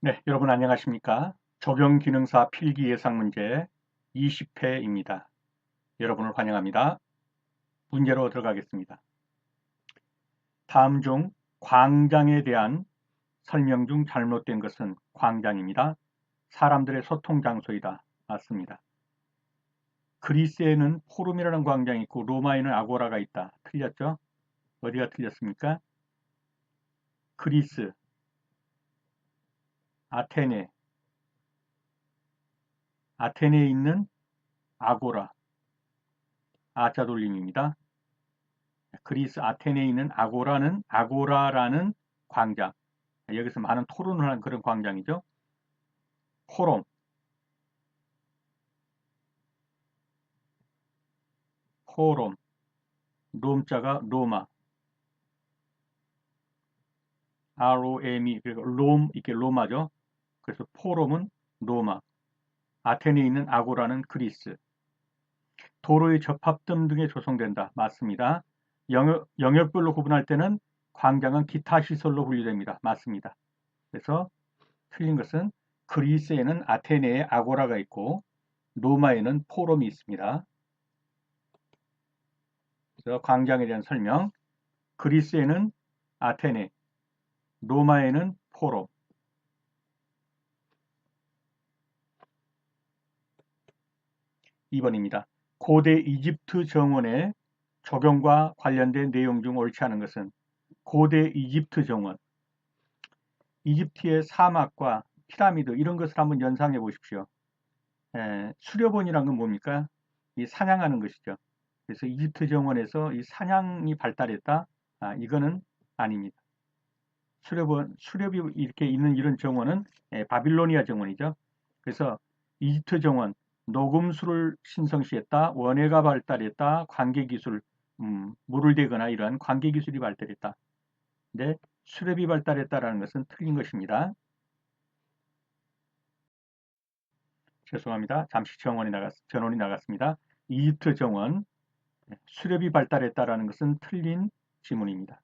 네, 여러분 안녕하십니까? 적용기능사 필기 예상 문제 20회입니다. 여러분을 환영합니다. 문제로 들어가겠습니다. 다음 중 광장에 대한 설명 중 잘못된 것은 광장입니다. 사람들의 소통 장소이다. 맞습니다. 그리스에는 포름이라는 광장이 있고 로마에는 아고라가 있다. 틀렸죠? 어디가 틀렸습니까? 그리스, 아테네, 아테네에 있는 아고라, 아자 돌림입니다. 그리스 아테네에 있는 아고라는 아고라라는 광장. 여기서 많은 토론을 하는 그런 광장이죠. 포럼, 포럼, 롬자가 로마, ROM이 그리고 롬 이게 로마죠. 그래서 포럼은 로마, 아테네에 있는 아고라는 그리스. 도로의 접합점 등에 조성된다. 맞습니다. 영역, 영역별로 구분할 때는 광장은 기타 시설로 분류됩니다. 맞습니다. 그래서 틀린 것은 그리스에는 아테네에 아고라가 있고 로마에는 포럼이 있습니다. 그래서 광장에 대한 설명 그리스에는 아테네, 로마에는 포럼, 2번입니다. 고대 이집트 정원의 적용과 관련된 내용 중 옳지 않은 것은 고대 이집트 정원, 이집트의 사막과 피라미드 이런 것을 한번 연상해 보십시오. 에, 수렵원이란 건 뭡니까? 이 사냥하는 것이죠. 그래서 이집트 정원에서 이 사냥이 발달했다? 아, 이거는 아닙니다. 수렵원, 수렵이 이렇게 있는 이런 정원은 에, 바빌로니아 정원이죠. 그래서 이집트 정원, 녹음수를 신성시했다, 원해가 발달했다, 관계기술, 음, 물을 대거나 이러한 관계기술이 발달했다. 근데 수렵이 발달했다라는 것은 틀린 것입니다. 죄송합니다. 잠시 정원이 나갔, 전원이 나갔습니다. 이집트 정원, 수렵이 발달했다라는 것은 틀린 지문입니다.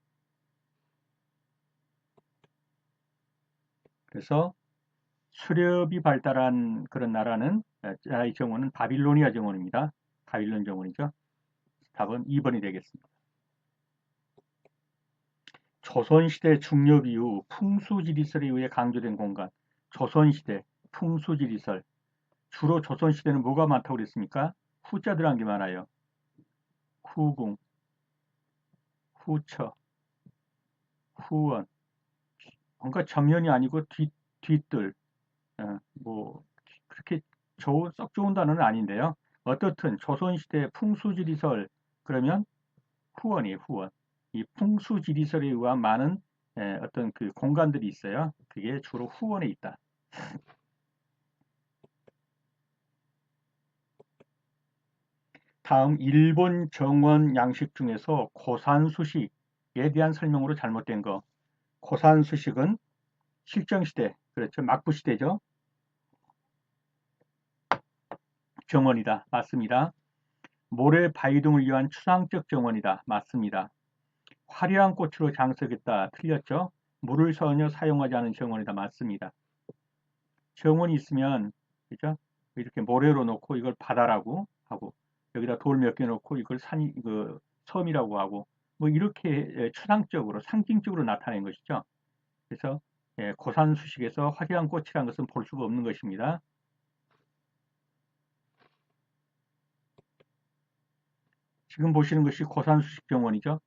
그래서 수렵이 발달한 그런 나라는 이 정원은 바빌로니아 정원입니다. 바빌론 정원이죠. 답은 2번이 되겠습니다. 조선시대 중엽 이후 풍수지리설에 의해 강조된 공간 조선시대 풍수지리설 주로 조선시대는 뭐가 많다고 그랬습니까? 후자 들어간 게 많아요. 후궁, 후처, 후원 뭔가 정면이 아니고 뒤, 뒤뜰 어, 뭐 그렇게 좋은, 썩 좋은 단어는 아닌데요. 어떻든 조선시대 풍수지리설 그러면 후원이에요. 후원. 이 풍수지리설에 의한 많은 에, 어떤 그 공간들이 있어요. 그게 주로 후원에 있다. 다음 일본 정원 양식 중에서 고산수식에 대한 설명으로 잘못된 거. 고산수식은 실정시대, 그렇죠. 막부시대죠. 정원이다. 맞습니다. 모래 바위 등을 위한 추상적 정원이다. 맞습니다. 화려한 꽃으로 장석했다. 틀렸죠? 물을 전혀 사용하지 않은 정원이다. 맞습니다. 정원이 있으면 그죠? 이렇게 모래로 놓고 이걸 바다라고 하고 여기다 돌 몇 개 놓고 이걸 산, 그 섬이라고 하고 뭐 이렇게 추상적으로 상징적으로 나타낸 것이죠. 그래서 예, 고산수식에서 화려한 꽃이라는 것은 볼 수가 없는 것입니다. 지금 보시는 것이 고산수식 정원이죠.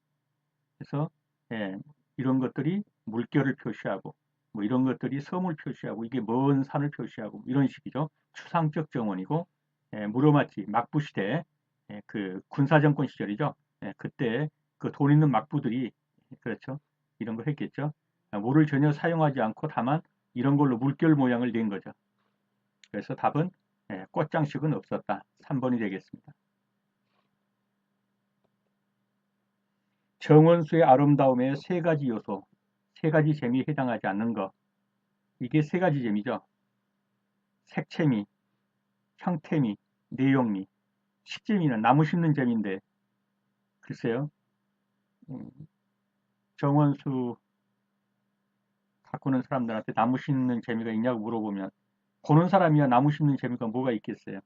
그래서 예, 이런 것들이 물결을 표시하고 뭐 이런 것들이 섬을 표시하고 이게 먼 산을 표시하고 이런 식이죠. 추상적 정원이고 예, 무로마치 막부 시대 예, 그 군사 정권 시절이죠. 예, 그때 그 돈 있는 막부들이 그렇죠. 이런 걸 했겠죠. 물을 전혀 사용하지 않고 다만 이런 걸로 물결 모양을 낸 거죠. 그래서 답은 예, 꽃장식은 없었다. 3번이 되겠습니다. 정원수의 아름다움의 세 가지 요소, 세 가지 재미에 해당하지 않는 것. 이게 세 가지 재미죠. 색채미, 형태미, 내용미. 식재미는 나무 심는 재미인데, 글쎄요. 음, 정원수 가꾸는 사람들한테 나무 심는 재미가 있냐고 물어보면 보는 사람이야 나무 심는 재미가 뭐가 있겠어요.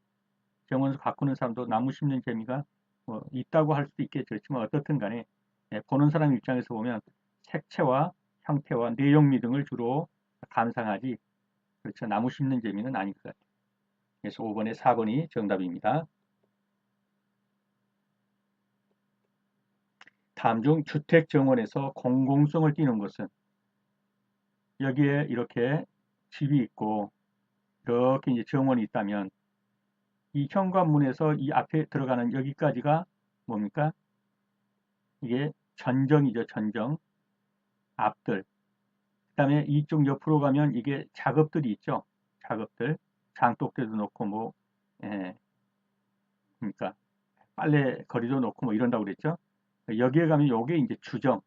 정원에서 가꾸는 사람도 나무 심는 재미가 뭐 있다고 할 수도 있겠죠. 그렇지만 어떻든 간에 예, 보는 사람 입장에서 보면 색채와 형태와 내용미 등을 주로 감상하지 그렇죠. 나무 심는 재미는 아닐 것 같아요. 그래서 5번에 4번이 정답입니다. 다음 중 주택 정원에서 공공성을 띠는 것은 여기에 이렇게 집이 있고 이렇게 이제 정원이 있다면 이 현관문에서 이 앞에 들어가는 여기까지가 뭡니까? 이게 전정이죠, 전정. 앞들. 그 다음에 이쪽 옆으로 가면 이게 작업들이 있죠. 작업들. 장독대도 놓고 뭐, 예. 그러니까 빨래 거리도 놓고 뭐 이런다고 그랬죠. 여기에 가면 요게 이제 주정.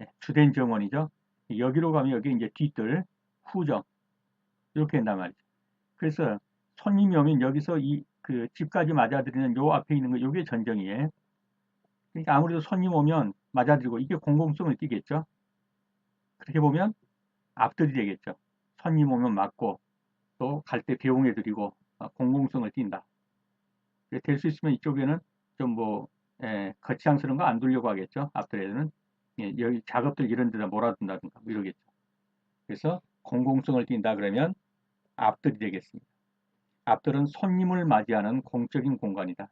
예, 주된 정원이죠. 여기로 가면 여기 이제 뒤뜰, 후정. 이렇게 된단 말이죠. 그래서 손님이 오면 여기서 이 그 집까지 맞아들이는 요 앞에 있는 거 요게 전정이에요. 그러니까 아무래도 손님 오면 맞아들이고 이게 공공성을 띠겠죠. 그렇게 보면 앞들이 되겠죠. 손님 오면 맞고 또 갈 때 배웅해 드리고 어, 공공성을 띈다. 될 수 있으면 이쪽에는 좀뭐 예, 거치장스러운 거 안 두려고 하겠죠. 앞들에는 예, 여기 작업들 이런 데다 몰아둔다든가 뭐 이러겠죠. 그래서 공공성을 띈다 그러면 앞들이 되겠습니다. 앞들은 손님을 맞이하는 공적인 공간이다.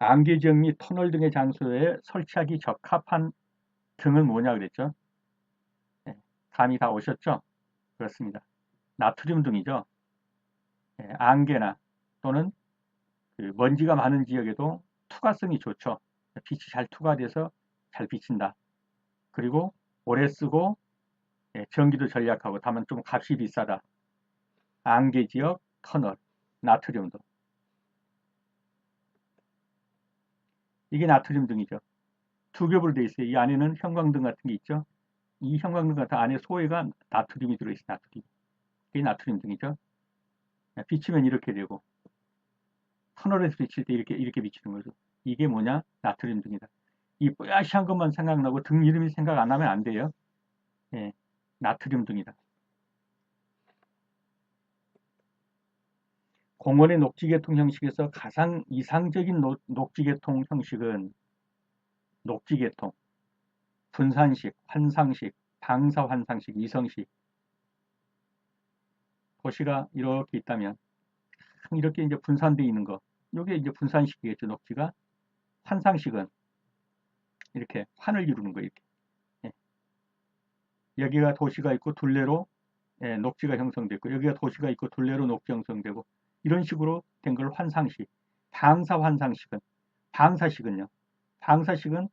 안개지역 및 터널 등의 장소에 설치하기 적합한 등은 뭐냐 그랬죠? 네, 감이 다 오셨죠? 그렇습니다. 나트륨 등이죠. 네, 안개나 또는 그 먼지가 많은 지역에도 투과성이 좋죠. 빛이 잘 투과돼서 잘 비친다. 그리고 오래 쓰고 예, 전기도 전략하고 다만 좀 값이 비싸다. 안개 지역, 터널, 나트륨도. 이게 나트륨 등이죠. 두 겹으로 되어 있어요. 이 안에는 형광등 같은 게 있죠. 이 형광등 같은 안에 소외가 나트륨이 들어있어요. 나트륨. 이게 나트륨 등이죠. 비치면 이렇게 되고 터널에서 비칠 때 이렇게 이렇게 비치는 거죠. 이게 뭐냐? 나트륨 등이다. 이 뽀야시한 것만 생각나고 등 이름이 생각 안 나면 안 돼요. 예, 나트륨 등이다. 공원의 녹지계통 형식에서 가장 이상적인 녹지계통 형식은 녹지계통, 분산식, 환상식, 방사환상식, 이성식. 도시가 이렇게 있다면 이렇게 이제 분산되어 있는 거 이게 이제 분산식이겠죠. 녹지가 환상식은 이렇게 환을 이루는 거 이렇게. 예. 여기가 도시가 있고 둘레로 예, 녹지가 형성되고 여기가 도시가 있고 둘레로 녹지 형성되고 이런 식으로 된 걸 환상식 방사 환상식은 방사식은요? 방사식은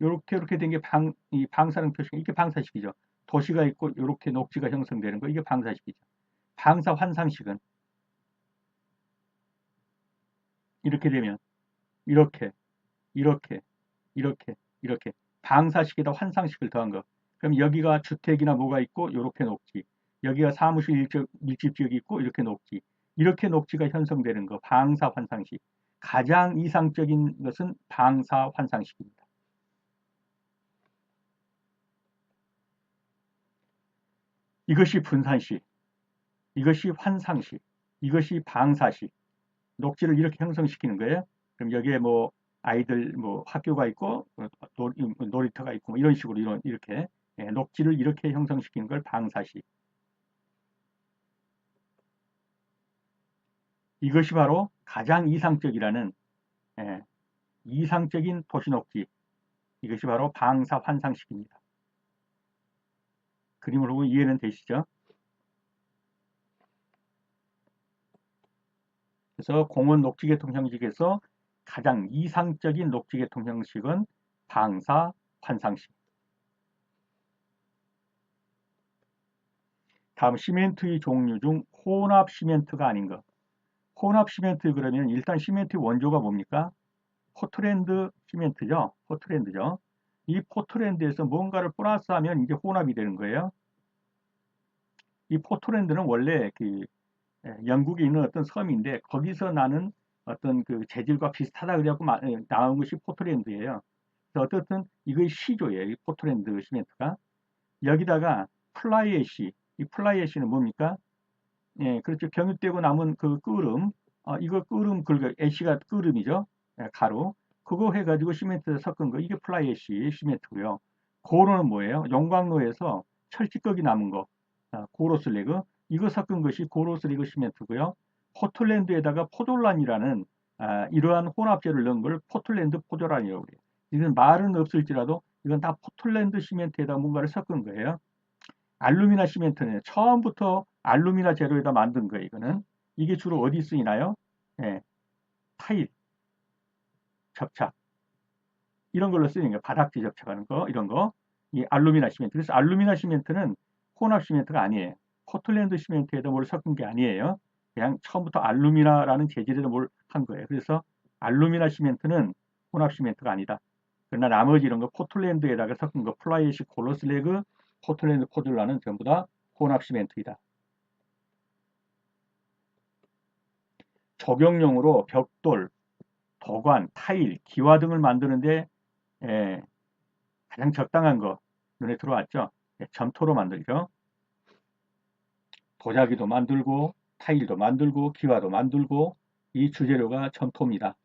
이렇게 이렇게 된 게 방 이 방사능 표시가 이게 방사식이죠. 도시가 있고 이렇게 녹지가 형성되는 거 이게 방사식이죠. 방사 환상식은 이렇게 되면 이렇게 이렇게 이렇게 이렇게 방사식에다 환상식을 더한 거. 그럼 여기가 주택이나 뭐가 있고 이렇게 녹지 여기가 사무실 밀집 지역이 있고 이렇게 녹지 이렇게 녹지가 형성되는 거 방사 환상식 가장 이상적인 것은 방사 환상식입니다. 이것이 분산식, 이것이 환상식, 이것이 방사식, 녹지를 이렇게 형성시키는 거예요. 그럼 여기에 뭐 아이들 뭐 학교가 있고 어, 놀이, 터가 있고 뭐 이런 식으로 이런 이렇게 예, 녹지를 이렇게 형성시키는 걸 방사시. 이것이 바로 가장 이상적이라는 예, 이상적인 도시 녹지. 이것이 바로 방사 환상식입니다. 그림을 보고 이해는 되시죠? 그래서 공원 녹지계통 형식에서 가장 이상적인 녹지계통 형식은 방사 환상식. 다음 시멘트의 종류 중 혼합 시멘트가 아닌 것. 혼합 시멘트 그러면 일단 시멘트 원조가 뭡니까? 포트랜드 시멘트죠. 포트랜드죠. 이 포트랜드에서 뭔가를 플러스하면 이제 혼합이 되는 거예요. 이 포트랜드는 원래 그 예, 영국에 있는 어떤 섬인데 거기서 나는 어떤 그 재질과 비슷하다 그래갖고 예, 나온 것이 포트랜드예요. 어떻든 이거 시조예요. 이 포틀랜드 시멘트가. 여기다가 플라이애쉬, 이 플라이애쉬는 뭡니까? 예, 그렇죠. 경유되고 남은 그 끓음, 어, 이거 끓음 긁어, 애쉬가 끓음이죠. 예, 가루. 그거 해가지고 시멘트에 섞은 거, 이게 플라이 애쉬 시멘트고요. 고로는 뭐예요? 용광로에서 철직거기 남은 거, 아, 고로슬래그. 이거 섞은 것이 고로슬래그 시멘트고요. 포틀랜드에다가 포졸란이라는 아, 이러한 혼합제를 넣은 걸 포틀랜드 포졸란이라고 그래요. 이건 말은 없을지라도 이건 다 포틀랜드 시멘트에다 뭔가를 섞은 거예요. 알루미나 시멘트는 처음부터 알루미나 재료에다 만든 거예요. 이거는 이게 주로 어디 쓰이나요? 예, 타일, 접착 이런 걸로 쓰이는 거예요. 바닥지 접착하는 거 이런 거. 이 알루미나 시멘트. 그래서 알루미나 시멘트는 혼합 시멘트가 아니에요. 포틀랜드 시멘트에다 뭘 섞은 게 아니에요. 그냥 처음부터 알루미나라는 재질에다 뭘 한 거예요. 그래서 알루미나 시멘트는 혼합 시멘트가 아니다. 그러나 나머지 이런 거 포틀랜드에다가 섞은 거 플라이시 콜로슬레그, 포틀랜드 포즐라는 전부 다 혼합 시멘트이다. 적용용으로 벽돌, 도관, 타일, 기와 등을 만드는데 예, 가장 적당한 거 눈에 들어왔죠? 예, 점토로 만들죠. 도자기도 만들고 타일도 만들고 기와도 만들고 이 주재료가 점토입니다.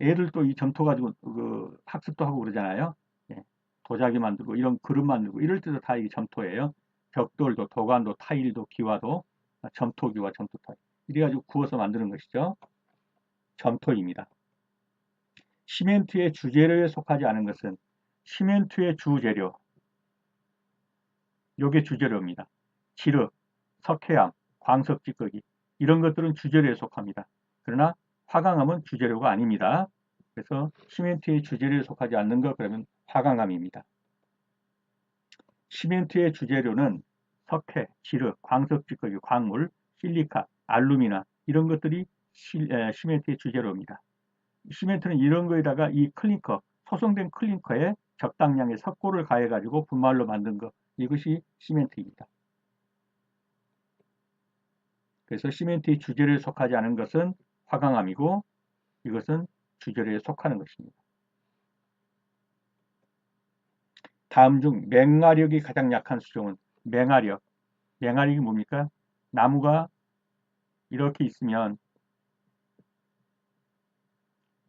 애들 또 이 점토 가지고 그 학습도 하고 그러잖아요. 예, 도자기 만들고 이런 그릇 만들고 이럴 때도 다 이게 점토예요. 벽돌도 도관도 타일도 기와도 점토기와 점토 타일 이래가지고 구워서 만드는 것이죠. 점토입니다. 시멘트의 주재료에 속하지 않은 것은 시멘트의 주재료 요게 주재료입니다. 지르, 석회암, 광석 찌꺼기 이런 것들은 주재료에 속합니다. 그러나 화강암은 주재료가 아닙니다. 그래서 시멘트의 주재료에 속하지 않는 것 그러면 화강암입니다. 시멘트의 주재료는 석회, 지르, 광석 찌꺼기, 광물, 실리카, 알루미나 이런 것들이 시멘트의 주재료입니다. 시멘트는 이런 거에다가 이 클링커, 소성된 클링커에 적당량의 석고를 가해가지고 분말로 만든 것 이것이 시멘트입니다. 그래서 시멘트의 주재료에 속하지 않은 것은 화강암이고 이것은 주재료에 속하는 것입니다. 다음 중 맹화력이 가장 약한 수종은 맹화력. 맹화력이 뭡니까? 나무가 이렇게 있으면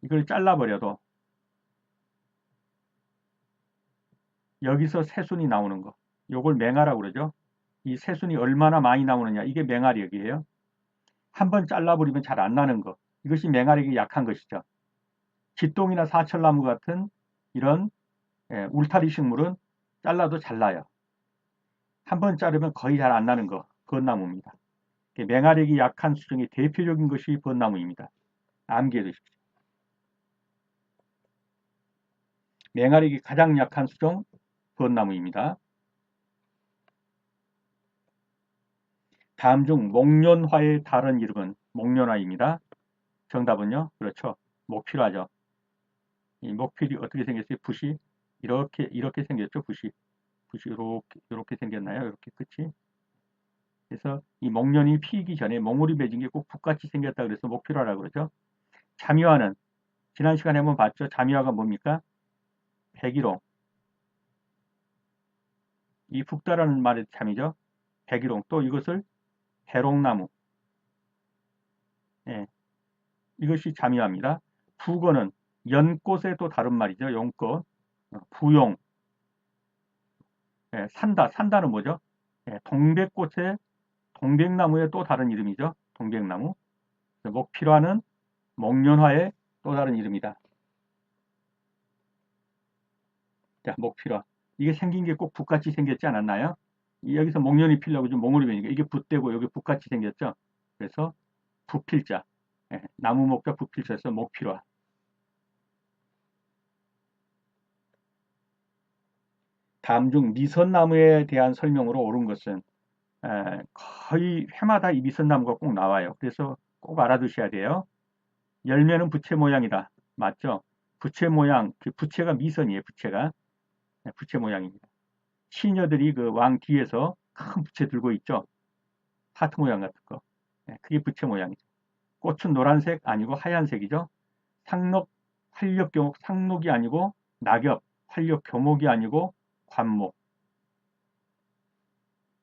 이걸 잘라버려도 여기서 새순이 나오는 거. 요걸 맹화라고 그러죠. 이 새순이 얼마나 많이 나오느냐. 이게 맹화력이에요. 한번 잘라버리면 잘 안 나는 거. 이것이 맹화력이 약한 것이죠. 지똥이나 사철나무 같은 이런 예, 울타리 식물은 잘라도 잘 나요. 한번 자르면 거의 잘 안 나는 거. 건나무입니다. 맹화력이 약한 수종의 대표적인 것이 벚나무입니다. 암기해 두십시오. 맹화력이 가장 약한 수종 벚나무입니다. 다음 중 목련화의 다른 이름은 목련화입니다. 정답은요? 그렇죠. 목필화죠. 이 목필이 어떻게 생겼어요? 붓이 이렇게 이렇게 생겼죠. 붓이 붓이 이렇게 이렇게 생겼나요? 이렇게 끝이. 그래서 이 목련이 피기 전에 몽울이 맺은 게꼭 붓같이 생겼다 그래서 목필화라고 그러죠. 자미화는 지난 시간에 한번 봤죠. 자미화가 뭡니까? 백일홍. 이 북다라는 말의 참이죠. 백일홍. 또 이것을 해롱나무. 예. 이것이 자미화입니다. 부거는 연꽃의 또 다른 말이죠. 용꽃. 어, 부용. 예, 산다. 산다는 뭐죠? 예, 동백꽃의 동백나무의 또 다른 이름이죠. 동백나무. 목필화는 목련화의 또 다른 이름이다. 자, 목필화. 이게 생긴 게 꼭 붓같이 생겼지 않았나요? 여기서 목련이 필라고 좀 몽울이 되니까 이게 붓대고 여기 붓같이 생겼죠. 그래서 부필자, 예, 나무 목자 부필자에서 목필화. 다음 중 미선나무에 대한 설명으로 옳은 것은 에, 거의 회마다 이 미선나무가 꼭 나와요. 그래서 꼭 알아두셔야 돼요. 열매는 부채 모양이다. 맞죠? 부채 모양, 그 부채가 미선이에요. 부채가. 네, 부채 모양입니다. 시녀들이 그 왕 뒤에서 큰 부채 들고 있죠. 하트 모양 같은 거. 네, 그게 부채 모양이죠. 꽃은 노란색 아니고 하얀색이죠. 상록, 활력경옥 상록이 아니고 낙엽, 활력 교목이 아니고 관목.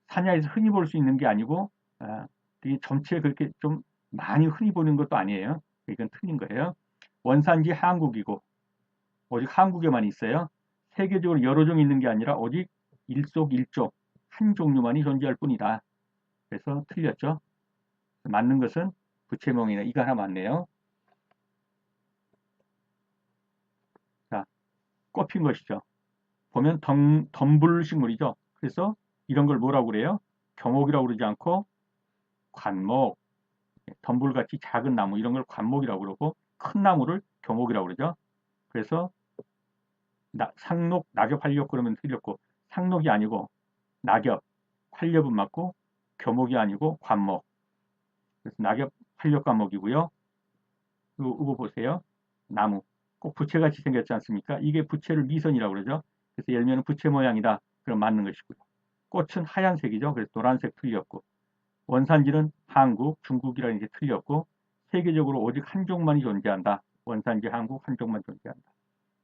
산야에서 흔히 볼 수 있는 게 아니고 아, 되게 점치에 그렇게 좀 많이 흔히 보는 것도 아니에요. 이건 틀린 거예요. 원산지 한국이고 오직 한국에만 있어요. 세계적으로 여러 종 있는 게 아니라 오직 일속일종 한 종류만이 존재할 뿐이다. 그래서 틀렸죠. 맞는 것은 부채몽이네. 이거 하나 맞네요. 자, 꼽힌 것이죠. 보면 덤, 덤불 식물이죠. 그래서 이런 걸 뭐라고 그래요? 경옥이라고 그러지 않고 관목, 덤불같이 작은 나무 이런 걸 관목이라고 그러고 큰 나무를 경옥이라고 그러죠. 그래서 나, 상록, 낙엽, 활력 그러면 틀렸고 상록이 아니고 낙엽, 활력은 맞고 교목이 아니고 관목. 그래서 낙엽, 활력 관목이고요. 이거, 이거 보세요. 나무. 꼭 부채같이 생겼지 않습니까? 이게 부채를 미선이라고 그러죠. 그래서 열매는 부채 모양이다. 그럼 맞는 것이고요. 꽃은 하얀색이죠. 그래서 노란색 틀렸고 원산지는 한국, 중국이라는 게 틀렸고 세계적으로 오직 한 종만이 존재한다. 원산지 한국 한 종만 존재한다.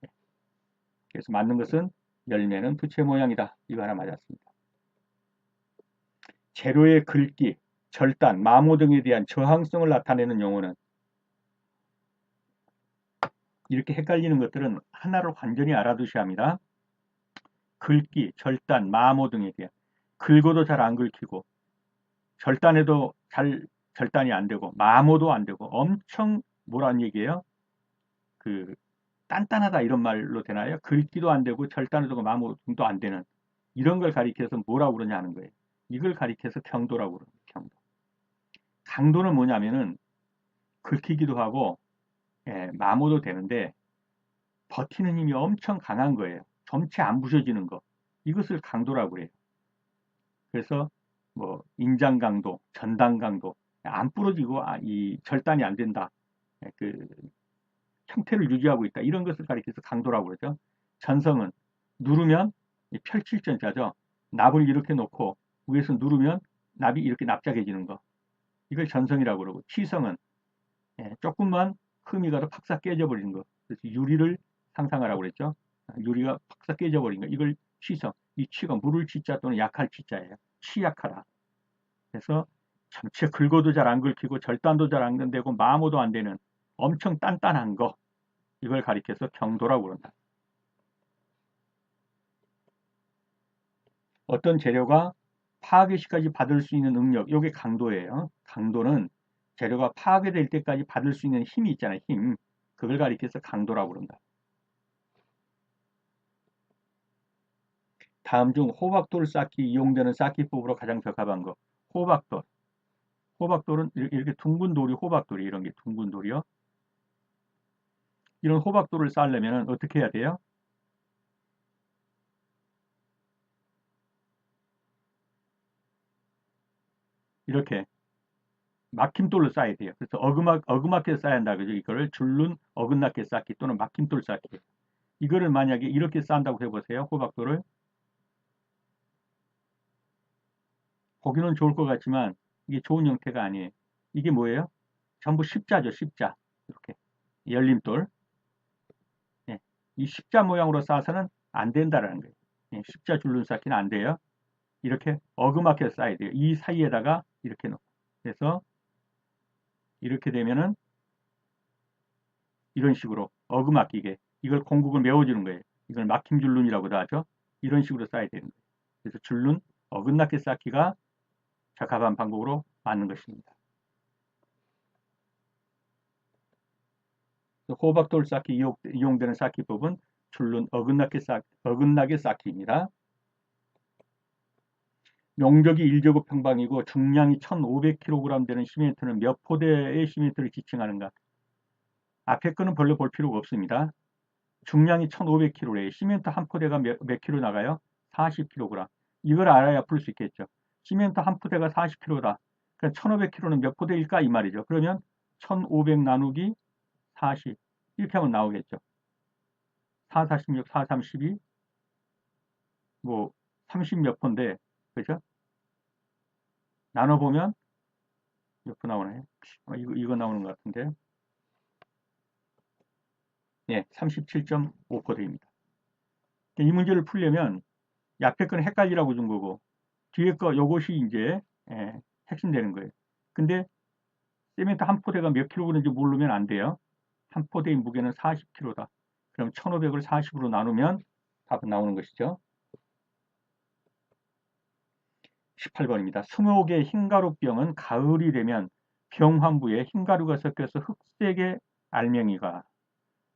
네. 그래서 맞는 것은 열매는 부채 모양이다. 이거 하나 맞았습니다. 재료의 긁기, 절단, 마모 등에 대한 저항성을 나타내는 용어는 이렇게 헷갈리는 것들은 하나를 완전히 알아두셔야 합니다. 긁기, 절단, 마모 등에 대한 긁어도 잘 안 긁히고 절단해도 잘 절단이 안 되고 마모도 안 되고 엄청 뭐란 얘기예요? 그 단단하다 이런 말로 되나요? 긁기도 안 되고 절단해도 마모도 안 되는 이런 걸 가리켜서 뭐라고 그러냐는 거예요. 이걸 가리켜서 경도라고 그러는 경도. 강도는 뭐냐면은 긁히기도 하고 예, 마모도 되는데 버티는 힘이 엄청 강한 거예요. 점체 안 부셔지는 거. 이것을 강도라고 해요. 그래서 뭐 인장 강도, 전당 강도 안 부러지고 아, 이 절단이 안 된다. 예, 그 형태를 유지하고 있다. 이런 것을 가리켜서 강도라고 그러죠. 전성은 누르면 펼칠 전자죠. 납을 이렇게 놓고 위에서 누르면 납이 이렇게 납작해지는 거. 이걸 전성이라고 그러고 치성은 예, 조금만 흠이 가도 팍싹 깨져버리는 거. 그래서 유리를 상상하라고 그랬죠. 유리가 팍싹 깨져버린 거. 이걸 취성. 이 취가 물을 취자 또는 약할 취자예요. 취약하다. 그래서 전체 긁어도 잘 안 긁히고 절단도 잘 안 되고 마모도 안 되는 엄청 단단한 거. 이걸 가리켜서 경도라고 그런다. 어떤 재료가 파괴 시까지 받을 수 있는 능력, 이게 강도예요. 강도는 재료가 파괴될 때까지 받을 수 있는 힘이 있잖아요. 힘. 그걸 가리켜서 강도라고 그런다. 다음 중 호박돌 쌓기 이용되는 쌓기법으로 가장 적합한 거. 호박돌. 호박돌은 이렇게 둥근 돌이 호박돌이 이런 게 둥근 돌이요. 이런 호박돌을 쌓으려면 어떻게 해야 돼요? 이렇게 막힘돌로 쌓아야 돼요. 그래서 어그막, 어그맣게 쌓아야 한다. 그죠? 이거를 줄눈 어긋나게 쌓기 또는 막힘돌 쌓기. 이거를 만약에 이렇게 쌓는다고 해보세요. 호박돌을. 보기는 좋을 것 같지만 이게 좋은 형태가 아니에요. 이게 뭐예요? 전부 십자죠. 십자. 이렇게. 열림돌. 예. 이 십자 모양으로 쌓아서는 안 된다라는 거예요. 예. 십자 줄눈 쌓기는 안 돼요. 이렇게 어그맣게 쌓아야 돼요. 이 사이에다가 이렇게 놓고. 그래서 이렇게 되면은 이런 식으로 어그막히게 이걸 공국을 메워주는 거예요. 이걸 막힘 줄눈이라고도 하죠. 이런 식으로 쌓아야 되는 거예요. 그래서 줄눈 어긋나게 쌓기가 적합한 방법으로 맞는 것입니다. 호박돌 쌓기 이용되는 쌓기법은 줄눈 어긋나게, 쌓, 어긋나게 쌓기입니다. 면적이 1제곱 평방이고 중량이 1500kg 되는 시멘트는 몇 포대의 시멘트를 지칭하는가? 앞에 거는 별로 볼 필요가 없습니다. 중량이 1500kg에 시멘트 한 포대가 몇, 몇 킬로 나가요? 40kg. 이걸 알아야 풀 수 있겠죠. 시멘트 한 포대가 40kg다. 그러니까 1500kg는 몇 포대일까? 이 말이죠. 그러면 1500 나누기 40 이렇게 하면 나오겠죠. 4, 46, 4, 32, 뭐 30몇 포인데 그죠? 나눠보면 몇분 나오나요? 어, 이거, 이거 나오는 것 같은데. 예, 37.5%입니다. 이 문제를 풀려면 거는 헷갈리라고 준 거고 뒤에 거 요것이 이제 예, 핵심 되는 거예요. 근데 세멘트 한 포대가 몇 킬로그램인지 모르면 안 돼요. 한 포대의 무게는 40kg다. 그럼 1500을 40으로 나누면 답은 나오는 것이죠. 18번입니다. 20개의 흰가루병은 가을이 되면 병 환부에 흰가루가 섞여서 흑색의 알맹이가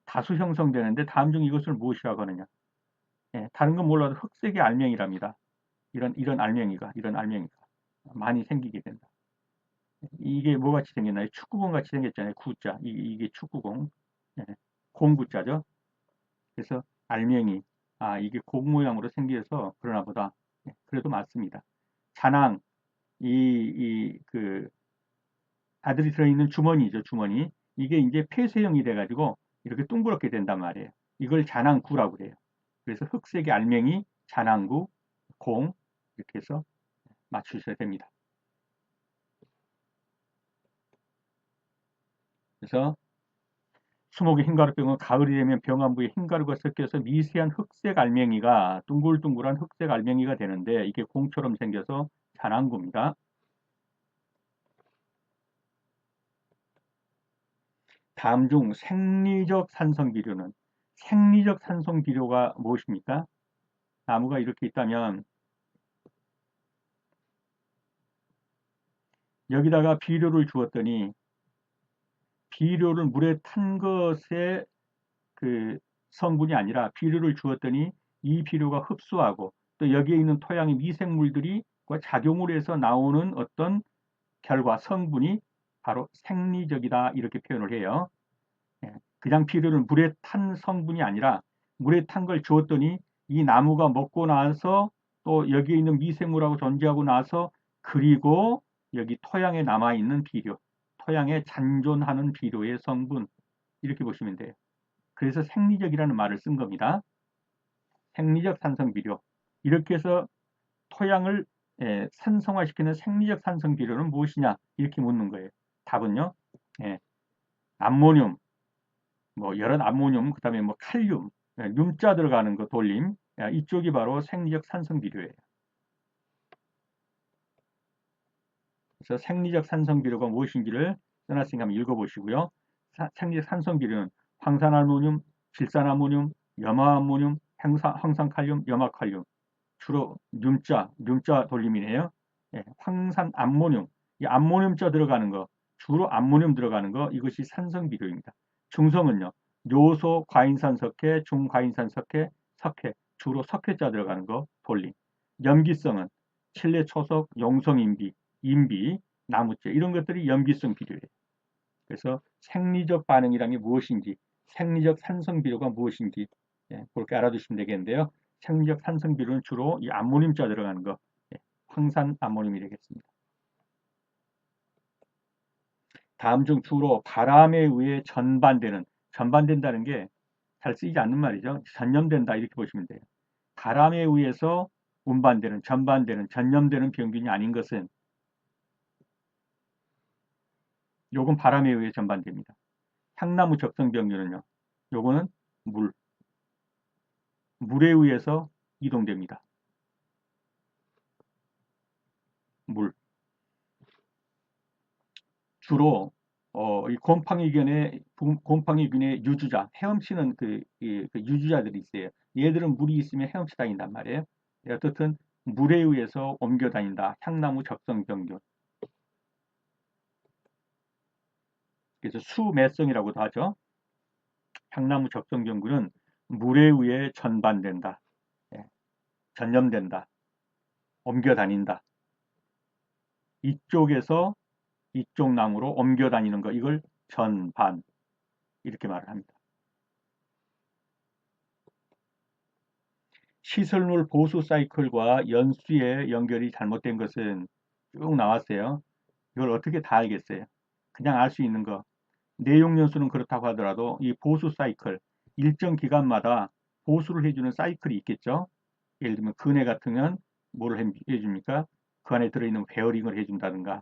다수 형성되는데 다음 중 이것을 무엇이라고 하느냐. 예, 다른 건 몰라도 흑색의 알맹이랍니다. 이런 이런 알맹이가 이런 알맹이가 많이 생기게 된다. 이게 뭐 같이 생겼나요? 축구공 같이 생겼잖아요. 구자 이, 게 축구공 예, 공구자죠. 그래서 알맹이 아 이게 공 모양으로 생겨서 그러나 보다 예, 그래도 맞습니다. 잔항 이그 아들이 들어있는 주머니죠 주머니 이게 이제 폐쇄형이 돼가지고 이렇게 둥그렇게 된단 말이에요. 이걸 잔항구라고 그래요. 그래서 흑색의 알맹이 잔항구 공 이렇게 해서 맞추셔야 됩니다. 그래서 수목의 흰가루병은 가을이 되면 병안부에 흰가루가 섞여서 미세한 흑색 알맹이가 둥글둥글한 흑색 알맹이가 되는데 이게 공처럼 생겨서 잔항구입니다. 다음 중 생리적 산성 비료는 생리적 산성 비료가 무엇입니까? 나무가 이렇게 있다면 여기다가 비료를 주었더니 비료를 물에 탄 것의 그 성분이 아니라 비료를 주었더니 이 비료가 흡수하고 또 여기에 있는 토양의 미생물들이 작용을 해서 나오는 어떤 결과 성분이 바로 생리적이다 이렇게 표현을 해요. 예, 그냥 비료를 물에 탄 성분이 아니라 물에 탄 걸 주었더니 이 나무가 먹고 나서 또 여기에 있는 미생물하고 존재하고 나서 그리고 여기 토양에 남아있는 비료 토양에 잔존하는 비료의 성분 이렇게 보시면 돼요. 그래서 생리적이라는 말을 쓴 겁니다. 생리적 산성 비료 이렇게 해서 토양을 예, 산성화시키는 생리적 산성 비료는 무엇이냐 이렇게 묻는 거예요. 답은요. 예, 암모늄, 뭐 여러 암모늄, 그 다음에 뭐 칼륨, 예, 륨자 들어가는 거 돌림 예, 이쪽이 바로 생리적 산성 비료예요. 그래서 생리적 산성비료가 무엇인지를 써놨으니까 한번 읽어보시고요. 사, 생리적 산성비료는 황산암모늄, 질산암모늄, 염화암모늄, 황산칼륨, 염화칼륨 주로 뮴자, 뮴자 돌림이네요. 예, 황산암모늄, 이 암모늄자 들어가는 거 주로 암모늄 들어가는 거 이것이 산성비료입니다. 중성은요. 요소, 과인산 석회, 중과인산 석회, 석회 주로 석회자 들어가는 거 돌림. 염기성은 칠레 초석, 용성인비, 인비, 나무째 이런 것들이 염기성 비료예요. 그래서 생리적 반응이란 게 무엇인지 생리적 산성 비료가 무엇인지 예, 그렇게 알아두시면 되겠는데요. 생리적 산성 비료는 주로 이 암모늄자 들어가는 거 예, 황산 암모늄이 되겠습니다. 다음 중 주로 바람에 의해 전반되는 전반된다는 게 잘 쓰이지 않는 말이죠. 전염된다 이렇게 보시면 돼요. 바람에 의해서 운반되는 전반되는 전염되는 병균이 아닌 것은 요건 바람에 의해 전반됩니다. 향나무 적성병균은요. 요거는 물. 물에 의해서 이동됩니다. 물. 주로 어, 이 곰팡이균의 곰팡이균의 유주자, 헤엄치는 그, 이, 그 유주자들이 있어요. 얘들은 물이 있으면 헤엄치 다닌단 말이에요. 어떻든 물에 의해서 옮겨 다닌다. 향나무 적성 병균. 그래서 수매성이라고도 하죠. 향나무 적성경구는 물에 의해 전반된다. 예. 전염된다. 옮겨 다닌다. 이쪽에서 이쪽 나무로 옮겨 다니는 거 이걸 전반 이렇게 말을 합니다. 시설물 보수 사이클과 연수의 연결이 잘못된 것은 쭉 나왔어요. 이걸 어떻게 다 알겠어요? 그냥 알 수 있는 거 내용 연수는 그렇다고 하더라도 이 보수 사이클 일정 기간마다 보수를 해주는 사이클이 있겠죠. 예를 들면 근해 같으면 뭐를 해줍니까? 그 안에 들어있는 베어링을 해준다든가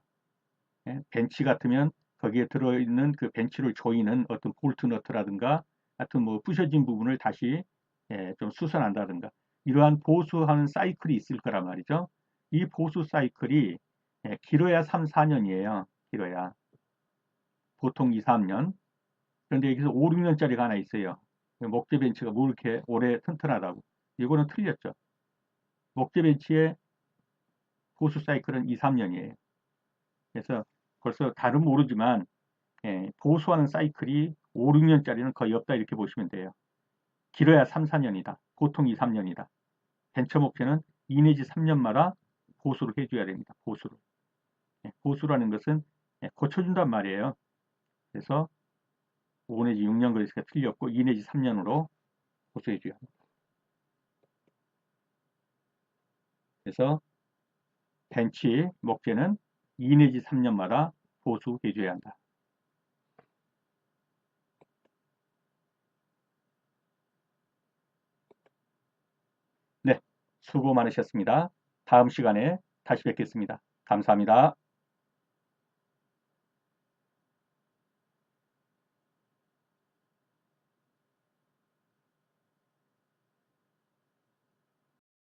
예? 벤치 같으면 거기에 들어있는 그 벤치를 조이는 어떤 볼트 너트라든가 하여튼 뭐 부셔진 부분을 다시 예, 좀 수선한다든가 이러한 보수하는 사이클이 있을 거란 말이죠. 이 보수 사이클이 예, 길어야 3, 4년이에요. 길어야. 보통 2, 3년. 그런데 여기서 5, 6년짜리가 하나 있어요. 목재 벤치가 뭐 이렇게 오래 튼튼하다고. 이거는 틀렸죠. 목재 벤치의 보수 사이클은 2, 3년이에요. 그래서 벌써 다른 모르지만 예, 보수하는 사이클이 5, 6년짜리는 거의 없다 이렇게 보시면 돼요. 길어야 3, 4년이다. 보통 2, 3년이다. 벤처 목표는 2 내지 3년마다 보수를 해줘야 됩니다. 보수를. 예, 보수라는 것은 예, 고쳐준단 말이에요. 그래서 5 내지 6년 거리가 틀렸고 2 내지 3년으로 보수해줘야 합니다. 그래서 벤치 목재는 2 내지 3년마다 보수해 줘야 한다. 네, 수고 많으셨습니다. 다음 시간에 다시 뵙겠습니다. 감사합니다.